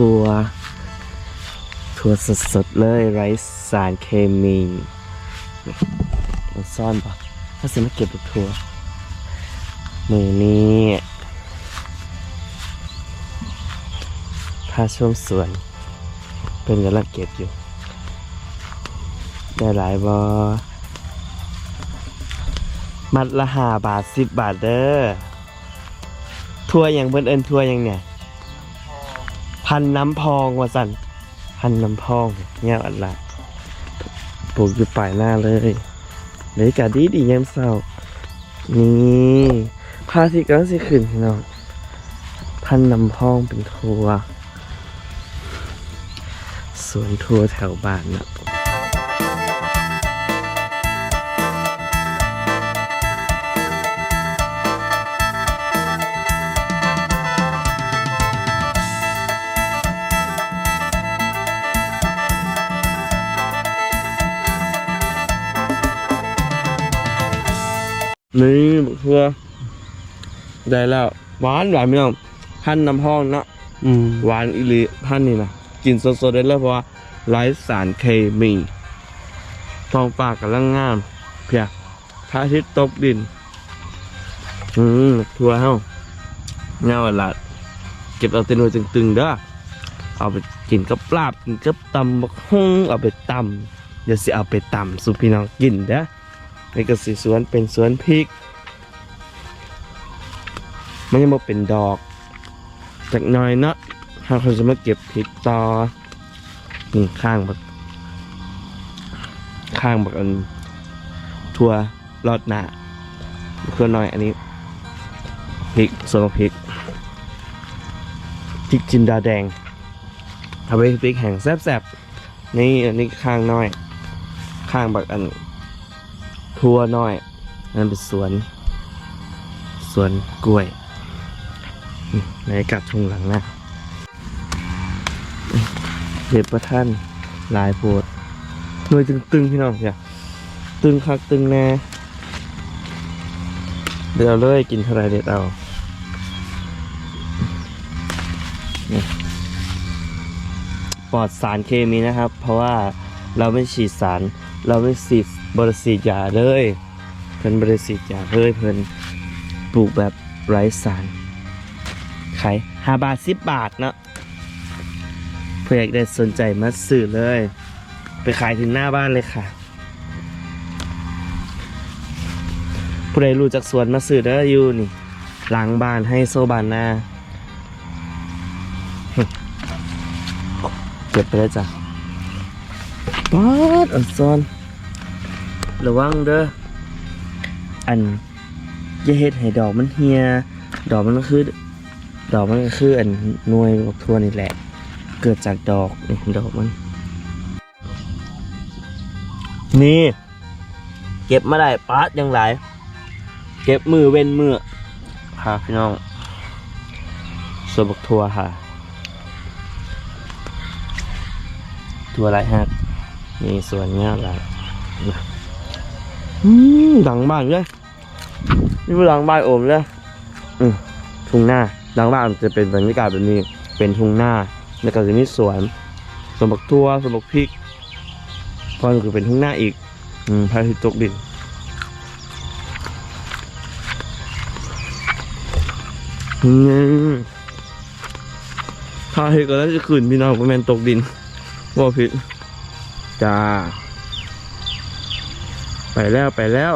นี่ทัวร์ทัวสดๆเลยไร้สารเคมีมันซ่อนปะถ้าสิมาเก็บลูกทัวมือนี้พาช่วงสวน เป็นกำลังเก็บอยู่ ได้หลายบอมัดละห้าบาทสิบบาทเด้อทัวอย่างเพิ่นเอินทัวอย่างเนี่ย พันน้ำพองว่าสันพันน้ำพองเงี้ยอันละปลูกอยู่ปลายหน้าเลยเลยกาดีดียามเศร้านี่พาทิกำลังสิขึ้นพี่น้องพันน้ำพองเป็นทัวสวนทัวแถวบ้านนะ นี่บุกทัวร์ได้แล้วหวานหวานพี่น้องพันน้ำพองเนาะอืมหวานอิลิพันนี่นะกินสดๆได้เลยเพราะว่าไร้สารเคมีท้องฟ้ากำลังงาม เพียพระอาทิตย์ตกดิน อืมทัวเฮ้าเงาหลัดเก็บเอาแตหนวยตึงๆเด้อเอาไปกินกับปลาบกินกับตำบักฮุ่งเอาไปตำเดี๋ยวสิเอาไปตำสู่พี่น้องกินเด้อ นี่ก็สิสวนเป็นสวนพริกมันยังบ่เป็นดอก จากน้อยเนาะถ้าเขาจะมาเก็บพริกต่อนี่ข้างบักข้างบักอันทัวรอดหน้าทัวน้อยอันนี้พริกส่วนของพริกพริกจินดาแดงเอาไปพริกแห้งแซ่บๆนี่อันนี้ข้างน้อย ข้างบักอัน ทั่วน้อยนั่นเป็นสวน สวนกล้วยในกลับชงหลังนะเด็บประท่านหลายโพดหน่วยตึงๆพี่น้องอย่าตึงคักตึงแน่เดี๋ยวเลยกินเท่าไรเด็ดเอานี่ปลอดสารเคมีนะครับ เพราะว่าเราไม่ฉีดสาร เราไม่ฉีด บริสีดยาเลย เพิ่นบริสีดยาเลยเพิ่นปลูกแบบไร้สารขายห้าบาทสิบบาทเนาะเพื่ออยากได้สนใจมาซื้อเลย ไปขายถึงหน้าบ้านเลยค่ะ ผู้ใดรู้จักสวนมาซื้อได้ออยู่นี่หลังบ้านให้โซบานหน้าเก็บไปแล้วจ้ะป๊าดอันซอน ระวังเด้อ อันอย่าเฮ็ดให้ดอกมันเฮียดอกมันก็คือ ดอกมันก็คืออันหน่วยบักทั่วนี่แหละ เกิดจากดอกนี่ดอกมัน นี่ เก็บมาได้ปาดยังหลาย เก็บมือเว้นมือพาพี่น้องสวนบักทั่วค่ะทั่วไรฮะนี่สวนเงี้ยหลาย อืมหลังบ้านเลยนี่เป็นหลังบ้านโอมเลยอืมทุ่งหน้าหลังบ้านจะเป็นบรรยากาศแบบนี้ เป็นทุ่งหน้าแล้วก็จะมีสวนสวนบักทั่วสวนบักพริกพอคือเป็นทุ่งหน้าอีก อืมพระอาทิตย์ตกดินอืมพระอาทิตย์ก็แล้วจะขึ้นพี่น้องประมาณตกดินว่าผิดจ้า แล้วไปแล้ว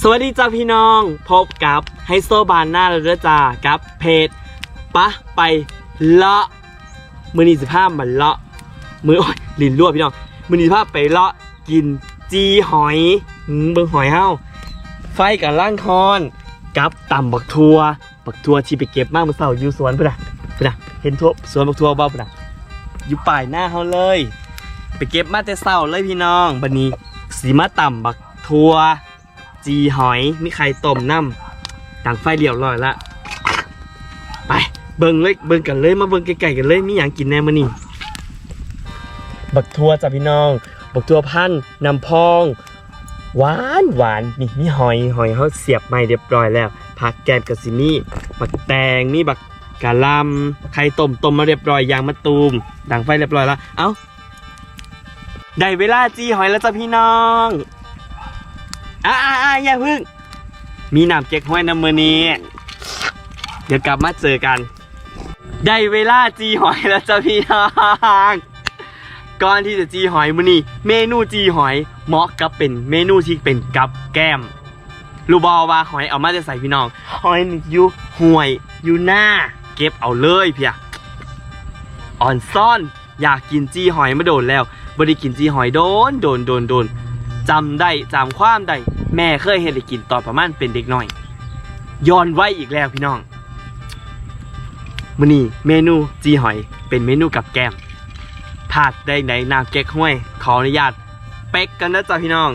สวัสดีจ้าพี่น้องพบกับไฮโซบานหน้าแล้วเด้อจ้ากับเพจปะไปเลาะมือนีสิภาพมันเลาะมือโอ้ยลิ้นรั่วพี่น้องมือนีสิภาพไปเลาะกินจีหอยเบิ่งหอยเฮาไฟกับล่างคอนกับตำบักทัวบักทัวที่ไปเก็บมากเมื่อเช้าอยู่สวนพุ่นน่ะพุ่นน่ะเห็นทั่วสวนบักทัวบ่พุ่นน่ะ อยู่ป่ายหน้าเฮาเลย ไปเก็บมาแต่เช้าเลยพี่น้องบัดนี้สีมาตำบักทัวจีหอยมีไข่ต้มน้ดังไฟเรียบร้อยละไปเบิ่งเลยเบิ่งกันเลยมาเบิ่งไก่ๆกันเลยมีหยังกินแน่มื้อนี้บักทัวจ้ะพี่น้อง บักทัวพันนำพองหวานหวานนี่มีหอยหอยเขาเสียบใหม่เรียบร้อยแล้วผักแกมกับซิมี่บักแตงมีบัก กะลำไข่ต้มต้มมาเรียบร้อยยางมะตูมดังไฟเรียบร้อยแล้ว เอ้า ได้เวลาจีหอยแล้วจ้ะพี่น้องอ่าอ่าอ่าอย่าพึ่ง มีน้ำเก๊กห้วยน้ำมือนี้ เดี๋ยวกลับมาเจอกัน ได้เวลาจีหอยแล้วจ้ะพี่น้องก่อนที่จะจีหอยมือนี้ เมนูจีหอยเหมาะกับเป็นเมนูที่เป็นกับแก้มรูบอว่าหอยเอามาจะใส่พี่น้อง หอยอยู่ห่วยอยู่หน้า เก็บเอาเลยเพียอ่อนซ่อนอยากกินจีหอยมาโดนแล้วบ่ได้กินจีหอยโดนโดนโดนโดนจำได้จำความได้แม่เคยเห็นได้กินตอนประมาณเป็นเด็กน้อยย้อนไว้อีกแล้วพี่น้องมื้อนี้เมนูจีหอยเป็นเมนูกับแก้มพลาดได้ไหนน้ำเก๊กห้วย ขออนุญาตเป๊กกันนะจ๊ะพี่น้อง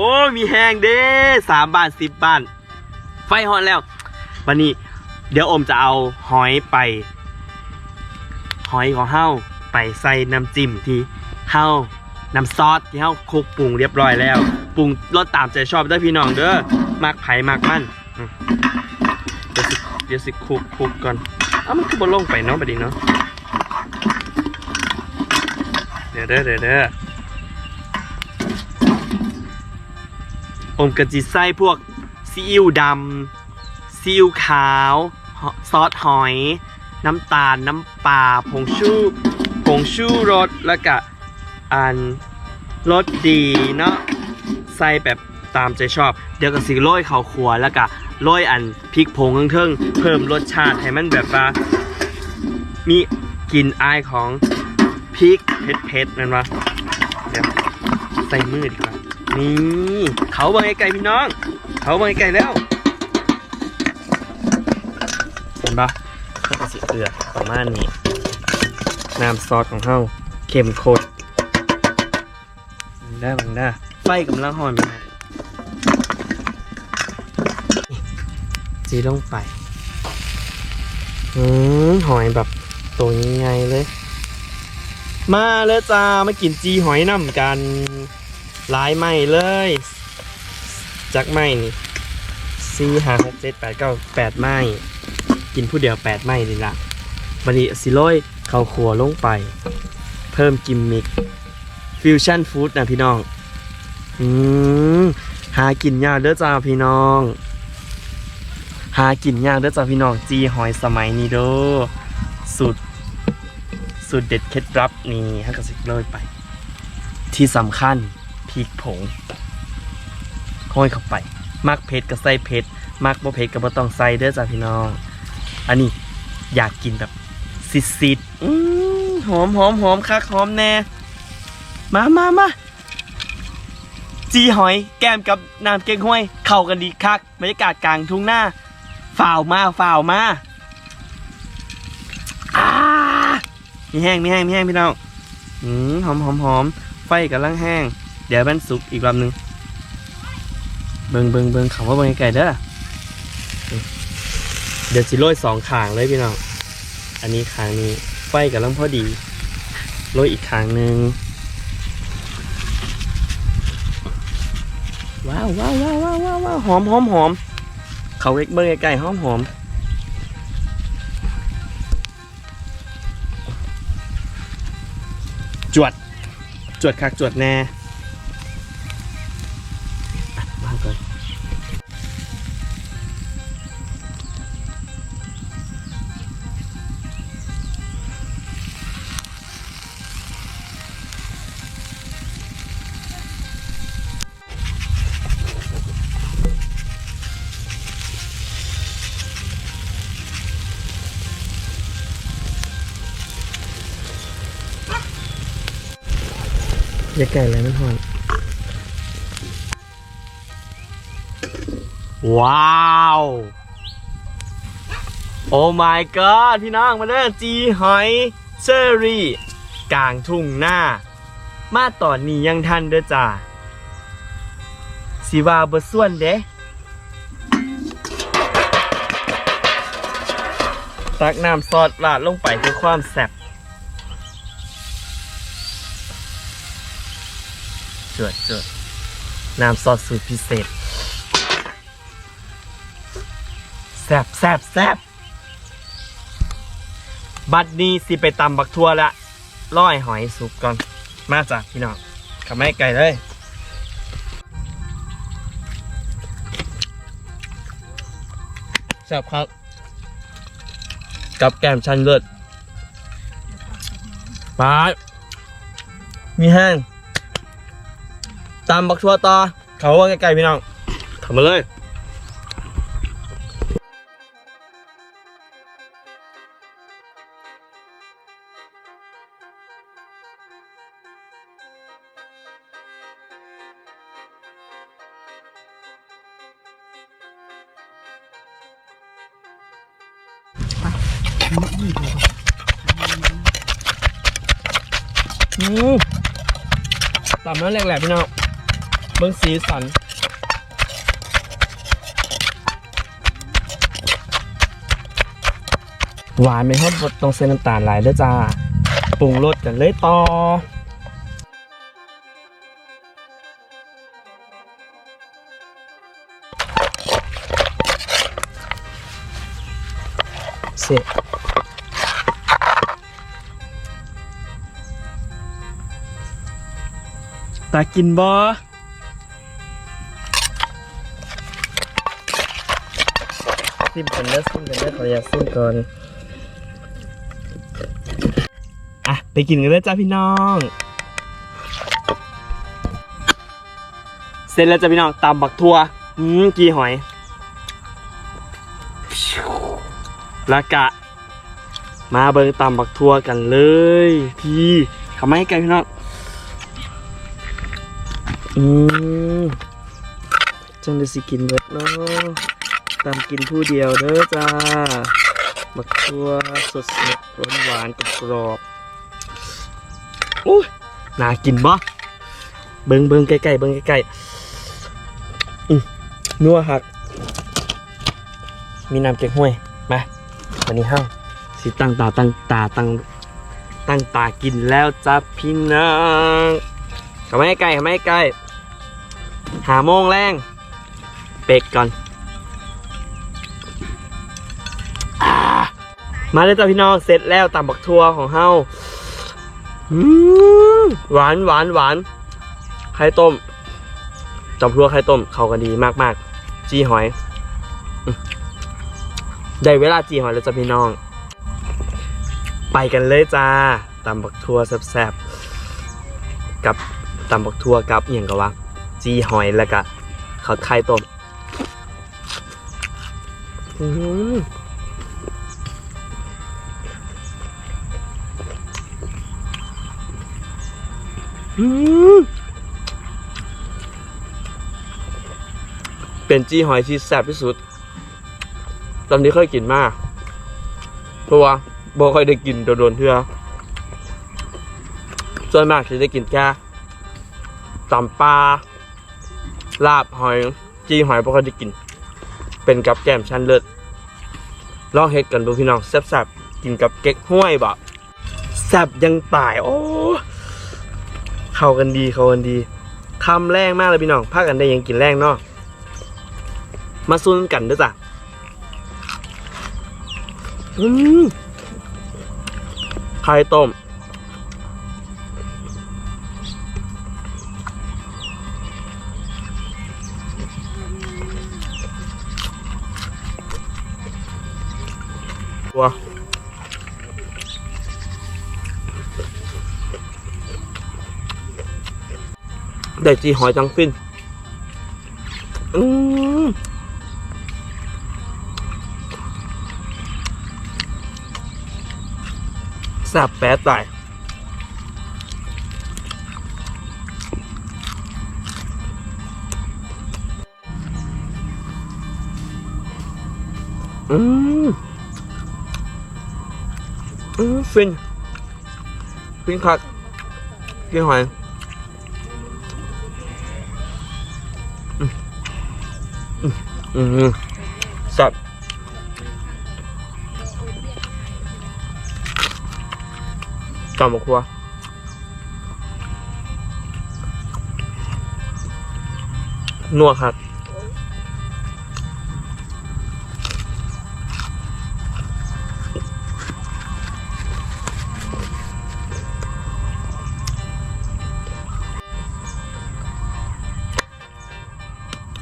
โอ้มีแห้งเด้สามบาทสิบบาทไฟฮอนแล้ว วันนี้ เดี๋ยวอมจะเอาหอยไป หอยของเฮาไปใส่น้ำจิ้มที่เฮาน้ำซอสที่เฮาคลุกปรุงเรียบร้อยแล้ว ปรุงรสตามใจชอบเด้อพี่น้องเด้อมักไผ่มักมันเดี๋ยวสิเดี๋ยวสิคลุกคลุกก่อนอ้ามันคือบนลงไปเนาะบัดนี้เนาะเดี๋ยวเด้อเดี๋ยวเด้อ อมกะจิใส่พวกซีอิ๊วดำซีอิ๊วขาว ซอสหอย น้ำตาล น้ำปลาผงชูผงชูรสแล้วก็อันรสดีเนาะใส่แบบตามใจชอบ เดี๋ยวก็สิโรยข้าวขัวแล้วก็โรยอันพริกผงเครื่องเพิ่มรสชาติให้มันแบบว่ามีกลิ่นอายของพริกเผ็ดๆนั่นวะเดี๋ยวใส่มือดีกว่า นี่ เขาบางไก่พี่น้อง เขาบางไก่แล้วเห็นปะก็จะสิเอือประมาณนี้น้ำซอสของเฮาเข้มข้นบังได้บังได้ไฟกำลังหอนไปจีลงไปอืมหอยแบบตัวใหญ่เลย มาแล้วจ้ามากินจีหอยน้ำกัน หลายไม้เลยจักไม้นี่สี่ห้าหกเจ็ดแปดเก้าแปดไม้กินผู้เดียวแปดไม้นี่ละบันนี้สิโรยเข้าครัวลงไป เพิ่มกิมมิคฟิวชั่นฟู้ดนะพี่น้อง อืมหากินยากเด้อจ้าพี่น้อง หากินยากเด้อจ้าพี่น้อง จีหอยสมัยนี้เด้อสูตรสูตรเด็ดเคล็ดลับนี่ฮักกะสิโรยไป ที่สำคัญ พริกผงห้อยเข้าไป มักเผ็ดก็ใส่เผ็ดมักบ่เผ็ดก็บ่ต้องใส่เด้อจ้าพี่น้อง อันนี้อยากกินแบบซิดๆอืมหอมหอมหอมคักหอมแน่ มามามาจีหอยแก้มกับน้ำเก๊กห้วย เข้ากันดีคักบรรยากาศกลางทุ่งหน้าฝ่าวมาฝ่าวมาอามีแห้งมีแห้งมีแห้งพี่น้อง อืมหอมหอมหอมไฟกำลังแห้ง เดี๋ยวมันสุกอีกรอบหนึง เบิงเบิงเบิงเขาว่าเบิงไก่เด้อนี่เดี๋ยวสิโรยสองขางเลยพี่น้อง อันนี้ขางนี้ไฟกำลังพอดี โรยอีกขางหนึ่งว้าวว้าวว้าวว้าวว้าวหอมหอมหอมเขาเล็กเบิ้งไก่หอมหอมจวด จวดคักจวดแน่ อย่าไก่อะไรมันหอมว้าว โอ้ my god พี่น้องมาเด้อจีหอยเชอรี่ กลางทุ่งหน้า มาตอนนี้ยังทันเด้อจ้าสีว่าบ่ส่วนเด้ตักน้ำซอสราดลงไปเพื่อความแซ่บ จดจดน้ำซอสสูตรพิเศษ แซ่บแซ่บแซ่บบัดนี้สิไปตำบักทั่วละร้อยหอยสุกก่อน มาจ้ะพี่น้องขับไม่ไกลเลยแซ่บครับ กับแกมชันเลิศปาดมีแห้ง ตามบักทัวต่อเขาว่าไกลๆพี่น้องเข้ามาเลยอืมตามนั้นแหลกๆพี่น้อง เบิ้งสีสัน หวานไม่ฮอดบดตรงเส้นน้ำตาลหลายเด้อจ้า ปรุงรสกันเลยต่อเสร็จตากินบ่ ซิมกันเด้อซิมกันเด้อขออยากซิมก่อนอะไปกินกันเลยจ้าพี่น้อง เสร็จแล้วจ้าพี่น้องตามบักทัวอืมกีหอยแล้วกะ มาเบิงตามบักทัวกันเลย พี่ทำไมไกลพี่น้องอืมจังได้สิกินเบิดเนาะ ตามกินผู้เดียวเด้อจ้าบักทั่วสดสดหวานหวานกับกรอบอุ้ยน่ากินบ่เบิงเบิงใกล้ๆเบิงใกล้ๆนัวหัก มีน้ำเก๊กห้วย มาวันนี้ห้าสิตั้งตาตั้งตาตั้งตั้งตากินแล้วจ้าพี่น้องทำไมใกล้ทำไมใกล้หาโมงแรงเป็กก่อน มาเลยจ้าพี่น้องเสร็จแล้วตำบักทัวของเฮาหวานหวานหวานไข่ต้มจอมพลัวไข่ต้มเขากันดีมากๆ จีหอยได้เวลาจีหอยแล้วจ้าพี่น้อง ไปกันเลยจ้าตำบักทัวแซ่บๆกับตำบักทั่วกับอย่างกับว่าจีหอยแล้วก็เขาไข่ต้ม เป็นจี้หอยที่แซ่บที่สุด ตอนนี้เคยกินมาก เพราะว่าบ่ค่อยได้กินโดนๆเทื่อส่วนมากจะได้กินแค่ตำปลาลาบหอย จีหอยพวกเขาได้กิน เป็นกับแก้มชั้นเลิศลองเฮ็ดกันดูพี่น้องแซ่บๆกินกับเก๊กห้วยบ่แซ่บยังตาย โอ้ เข้ากันดีเข้ากันดีทำแรงมากเลยพี่น้องพากันได้ยังกินแรงเนาะมาซุนกันด้วยจ้ะอืมไข่ต้ม ได้จีหอยจังฟินอืมแซ่บแป๊ดตายอืมอืมฟินฟินคักกินหอย อืมสับตำบักหัวนัวครับ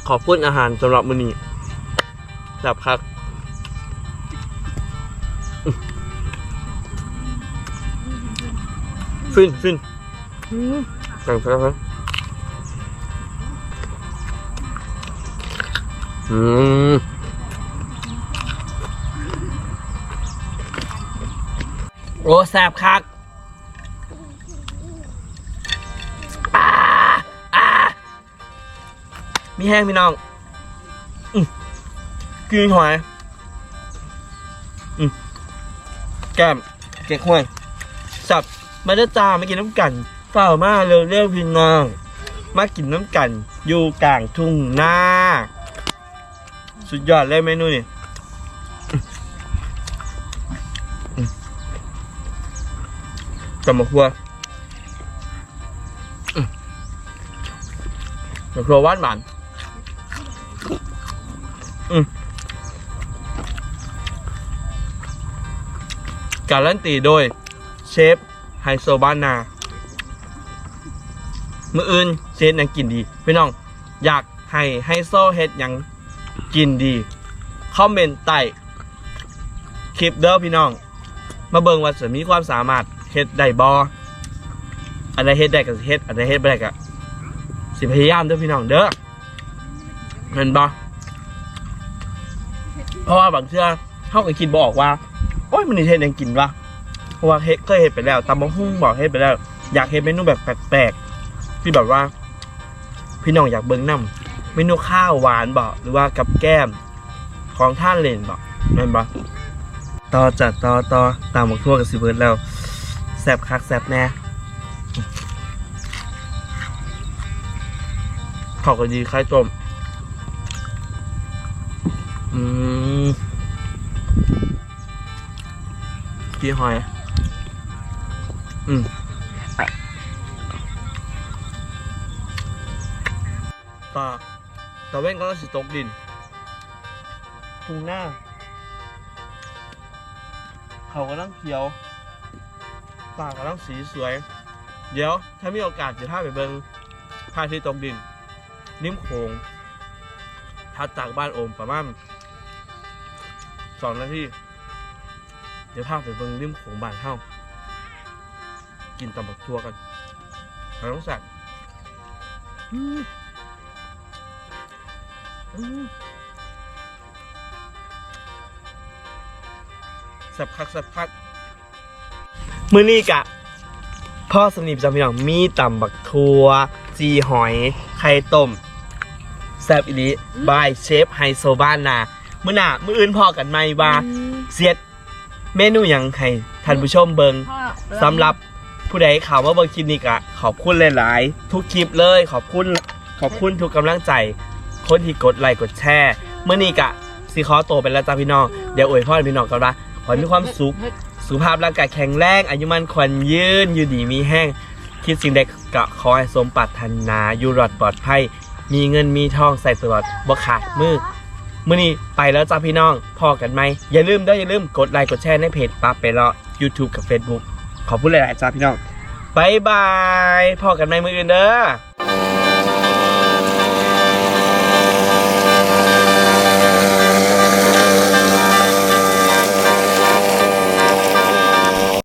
ขอบคุณอาหารสำหรับมื้อนี้ จับครับอื้อฟินฟินจังครับอืมโอ้แซ่บคักอ่าอ่ามีแห้งพี่น้องอืม กินหอยอืมแก้มเก๊กห้วย สับมาเด้อจ้ามากินน้ำกันเฝ้ามาเร็วเร็วพี่น้อง มากินน้ำกัน อยู่กลางทุ่งนาสุดยอดเลยเมนูนี่อืมอืมตำมะขัวมะขัวหวานหวาน การันตีโดยเชฟไฮโซบ้านนา มืออื่นเชฟยังกินดี พี่น้อง อยากให้ไฮโซเฮ็ดยังกินดี คอมเมนต์ใต้คลิปเด้อพี่น้อง มาเบิ่งว่าจะมีความสามารถเฮ็ดได้บ่อันใดเฮ็ดได้ก็สิเฮ็ดอันใดเฮ็ดบ่ได้ก็สิพยายามเด้อพี่น้องเด้อเห็นบ่เพราะว่าบางเทื่อเฮาก็คิดบ่ออกว่า โอ้ยมันนี่เฮ็ดหยังกินวะเพราะว่าเฮ็ดเคยเฮ็ดไปแล้วตำบักหุ่งบอกเฮ็ดไปแล้ว อยากเฮ็ดเมนูแบบแปลกๆที่แบบว่า พี่น้องอยากเบิ่งนํเมนูข้าวหวานบ่หรือว่ากับแก้มของท่านเลนบ่แม่นบ่ต่อจัดต่อต่อตามบักทั่วกับสิเบิร์ดแล้วแซบคักแซบแน่ข้าวก็ดีไข่ต้มอืม กี่หอย อืมตาตะเว้นก็สิตกดินทุ่งหน้า เขากำลังเขียว ปากำลังสีสวย เดี๋ยว ถ้ามีโอกาสจะพาไปเบิงพระอาทิตย์ตกดิน นิ่มโขงทัดจากบ้านโอมประมาณสองนาทีเดี๋ยวพาไปเบิ่งริมโขงบ้านเฮากินตำบักทั่วกันเราต้องสั่งอืมอืมสับคักสับคักมื้อนี้กะ พ่อสนิทจำพี่น้องมีตำบักทั่วจีหอย ไข่ต้ม แซบอีหลีบายเชฟไฮโซบ้านนา มื้อหน้ามื้ออื่นพอกันไหมว่าเสียด เมนูหยังให้ท่านผู้ชมเบิงสำหรับผู้ใดข่าวว่าเบิงคลิปนี้กะขอบคุณหลายๆ ทุกคลิปเลยขอบคุณขอบคุณทุกกำลังใจ คนที่กดไลค์กดแชร์เมื่อนี้กะสิขอตัวเป็นแล้วจ้าพี่น้อง เดี๋ยวอวยพรพี่น้องกันว่าขอให้มีความสุขสุขภาพร่างกายแข็งแรงอายุมันขวัญยืนอยู่ดีมีแห้ง คิดสิ่งใดก็ขอให้สมปรารถนาอยู่รอดปลอดภัย มีเงินมีทองใส่ตลอดบ่ขาดมือ มื่อนี้ไปแล้วจ้าพี่น้อง พอกันไหม อย่าลืมเด้ออย่าลืมกดไลค์กดแชร์ในเพจปั๊บไปเลาะ YouTube กับ Facebook ขอบคุณหลายๆจ้าพี่น้องบายบาย พอกันไหมมืออื่นเด้อ